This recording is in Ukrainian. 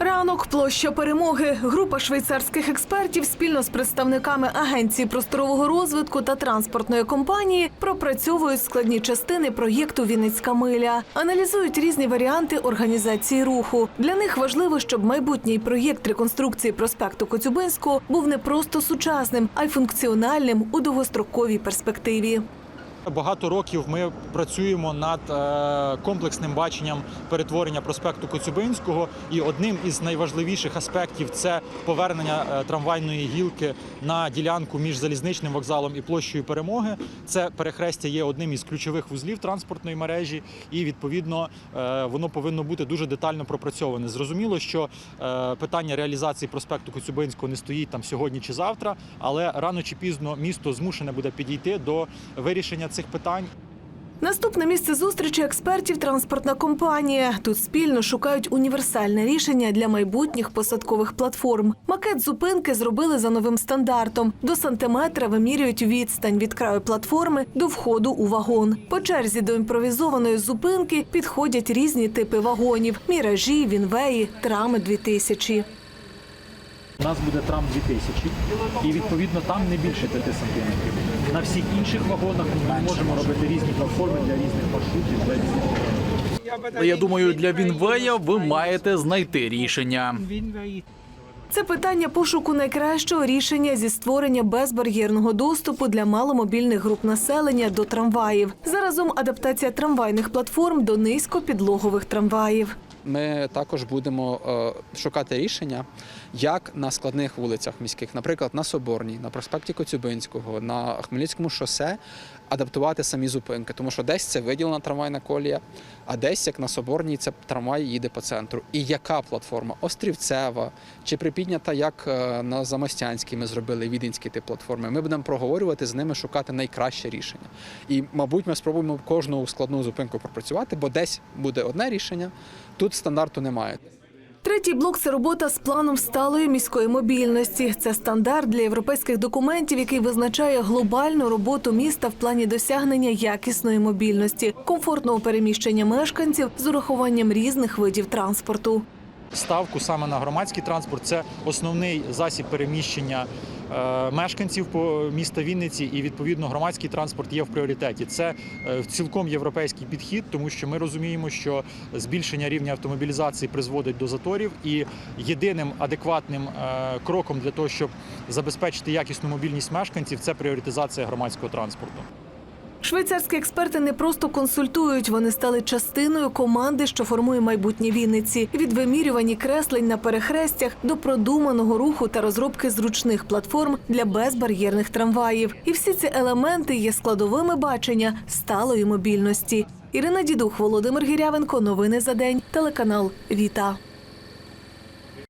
Ранок площа перемоги. Група швейцарських експертів спільно з представниками агенції просторового розвитку та транспортної компанії пропрацьовують складні частини проєкту Вінницька миля, аналізують різні варіанти організації руху. Для них важливо, щоб майбутній проєкт реконструкції проспекту Коцюбинського був не просто сучасним, а й функціональним у довгостроковій перспективі. Багато років ми працюємо над е, комплексним баченням перетворення проспекту Коцюбинського, і одним із найважливіших аспектів це повернення е, трамвайної гілки на ділянку між залізничним вокзалом і площею перемоги. Це перехрестя є одним із ключових вузлів транспортної мережі, і відповідно е, воно повинно бути дуже детально пропрацьоване. Зрозуміло, що питання реалізації проспекту Коцюбинського не стоїть там сьогодні чи завтра, але рано чи пізно місто змушене буде підійти до вирішення цих питань. Наступне місце зустрічі експертів транспортна компанія. Тут спільно шукають універсальне рішення для майбутніх посадкових платформ. Макет зупинки зробили за новим стандартом. До сантиметра вимірюють відстань від краю платформи до входу у вагон. По черзі до імпровізованої зупинки підходять різні типи вагонів: міражі, вінвеї, трами 2000 У нас буде трам 2000, і відповідно там не більше 5 сантиметрів. На всіх інших вагонах ми можемо робити різні платформи для різних маршрутів, для різних я думаю, для Вінвея ви маєте знайти рішення. Це питання пошуку найкращого рішення зі створення безбар'єрного доступу для маломобільних груп населення до трамваїв. Заразом адаптація трамвайних платформ до низькопідлогових трамваїв. Ми також будемо е, шукати рішення, як на складних вулицях міських, наприклад, на Соборній, на проспекті Коцюбинського, на Хмельницькому шосе, адаптувати самі зупинки, тому що десь це виділена трамвайна колія, а десь, як на Соборній, це трамвай їде по центру. І яка платформа? Острівцева чи припіднята, як е, на Замостянській ми зробили віденські тип платформи. Ми будемо проговорювати з ними, шукати найкраще рішення. І, мабуть, ми спробуємо кожну складну зупинку пропрацювати, бо десь буде одне рішення, тут стандарту немає. Третій блок це робота з планом сталої міської мобільності. Це стандарт для європейських документів, який визначає глобальну роботу міста в плані досягнення якісної мобільності, комфортного переміщення мешканців з урахуванням різних видів транспорту. ставку саме на громадський транспорт. Це основний засіб переміщення мешканців по міста Вінниці, і відповідно громадський транспорт є в пріоритеті. Це е, цілком європейський підхід, тому що ми розуміємо, що збільшення рівня автомобілізації призводить до заторів, і єдиним адекватним е, кроком для того, щоб забезпечити якісну мобільність мешканців, це пріоритизація громадського транспорту. Швейцарські експерти не просто консультують, вони стали частиною команди, що формує майбутнє Вінниці. Від вимірювань і креслень на перехрестях до продуманого руху та розробки зручних платформ для безбар'єрних трамваїв. І всі ці елементи є складовими бачення сталої мобільності. Ірина Дідух, Володимир Гірявенко. Новини за день. Телеканал Віта.